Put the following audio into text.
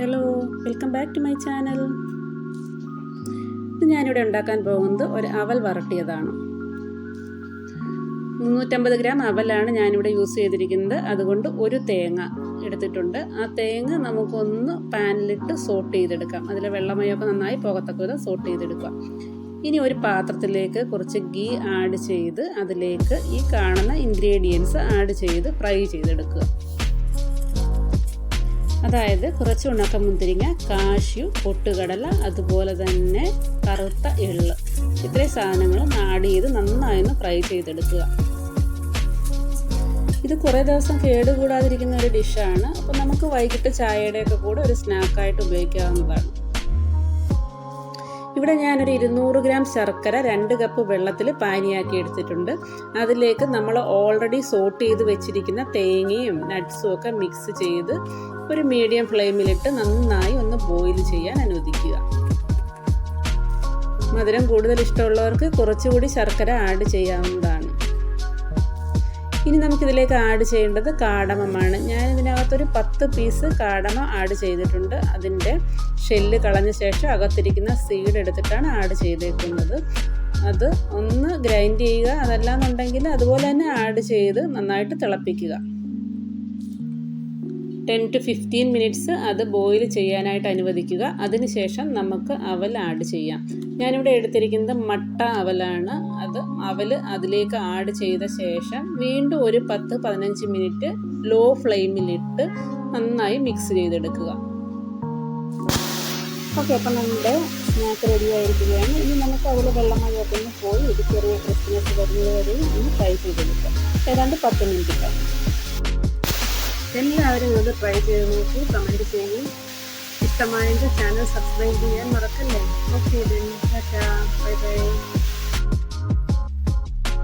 Hello welcome back to my channel ഇത് ഞാനിവിടെ ഉണ്ടാക്കാൻ പോകുന്നത് ഒരു അവൽ വരട്ടിയതാണ്. മുന്നൂറ്റമ്പത് ഗ്രാം അവലാണ് ഞാനിവിടെ യൂസ് ചെയ്തിരിക്കുന്നത്. അതുകൊണ്ട് ഒരു തേങ്ങ എടുത്തിട്ടുണ്ട്. ആ തേങ്ങ നമുക്കൊന്ന് പാനിലിട്ട് സോട്ട് ചെയ്തെടുക്കാം. അതിലെ വെള്ളമയൊക്കെ നന്നായി പോകത്തക്ക വിധം സോട്ട് ചെയ്തെടുക്കാം. ഇനി ഒരു പാത്രത്തിലേക്ക് കുറച്ച് ഗീ ആഡ് ചെയ്ത് അതിലേക്ക് ഈ കാണുന്ന ഇൻഗ്രീഡിയൻസ് ആഡ് ചെയ്ത് ഫ്രൈ ചെയ്തെടുക്കുക. അതായത് കുറച്ച് ഉണക്കമുന്തിരിങ്ങ കാഷ്യു പൊട്ടുകടല അതുപോലെ തന്നെ കറുത്ത എള്ള്. ഇത്രയും സാധനങ്ങൾ ആഡ് ചെയ്ത് നന്നായി ഒന്ന് ഫ്രൈ ചെയ്തെടുക്കുക. ഇത് കുറേ ദിവസം കേടുകൂടാതിരിക്കുന്ന ഒരു ഡിഷാണ് അപ്പോൾ നമുക്ക് വൈകിട്ട് ചായയുടെയൊക്കെ കൂടെ ഒരു സ്നാക്കായിട്ട് ഉപയോഗിക്കാവുന്നതാണ്. ഇവിടെ ഞാനൊരു ഇരുന്നൂറ് ഗ്രാം ശർക്കര രണ്ട് കപ്പ് വെള്ളത്തിൽ പാനിയാക്കി എടുത്തിട്ടുണ്ട്. അതിലേക്ക് നമ്മൾ ഓൾറെഡി സോട്ട് ചെയ്ത് വെച്ചിരിക്കുന്ന തേങ്ങയും നട്ട്സും ഒക്കെ മിക്സ് ചെയ്ത് ഒരു മീഡിയം ഫ്ലെയിമിലിട്ട് നന്നായി ഒന്ന് ബോയിൽ ചെയ്യാൻ അനുവദിക്കുക. മധുരം കൂടുതൽ ഇഷ്ടമുള്ളവർക്ക് കുറച്ചുകൂടി ശർക്കര ആഡ് ചെയ്യാവുന്നതാണ്. ഇനി നമുക്കിതിലേക്ക് ആഡ് ചെയ്യേണ്ടത് കാടമമാണ്. ഞാൻ ഇതിനകത്തൊരു പത്ത് പീസ് കാടമ ആഡ് ചെയ്തിട്ടുണ്ട്. അതിന്റെ ഷെല്ല് കളഞ്ഞ ശേഷം അകത്തിരിക്കുന്ന സീഡ് എടുത്തിട്ടാണ് ആഡ് ചെയ്തേക്കുന്നത്. അത് ഒന്ന് ഗ്രൈൻഡ് ചെയ്യുക. അതല്ലാന്നുണ്ടെങ്കിൽ അതുപോലെ തന്നെ ആഡ് ചെയ്ത് നന്നായിട്ട് തിളപ്പിക്കുക. ടെൻ ടു ഫിഫ്റ്റീൻ മിനിറ്റ്സ് അത് ബോയിൽ ചെയ്യാനായിട്ട് അനുവദിക്കുക. അതിനുശേഷം നമുക്ക് അവൽ ആഡ് ചെയ്യാം. ഞാനിവിടെ എടുത്തിരിക്കുന്നത് മട്ട അവലാണ്. അത് അവൽ അതിലേക്ക് ആഡ് ചെയ്ത ശേഷം വീണ്ടും ഒരു പത്ത് പതിനഞ്ച് മിനിറ്റ് ലോ ഫ്ലെയിമിലിട്ട് നന്നായി മിക്സ് ചെയ്തെടുക്കുക. ഓക്കെ അപ്പം നമ്മുടെ സ്നാക്ക് റെഡി ആയിരിക്കുകയാണ്. ഇനി നമുക്ക് അതിൽ വെള്ളമയൊക്കെ ഒന്ന് പോയി ഒരു ചെറിയ ക്രിസ്മസ് വരുന്നത് വരെയും ഒന്ന് ഫ്രൈ ചെയ്തെടുക്കാം. ഏതാണ്ട് പത്ത് മിനിറ്റ് എല്ലാവരും ഇത് ട്രൈ ചെയ്ത് നോക്കൂ കമന്റ് ചെയ്യും. ഇഷ്ടമായെങ്കിൽ ചാനൽ സബ്സ്ക്രൈബ് ചെയ്യാൻ മറക്കല്ലേ? Okay bye bye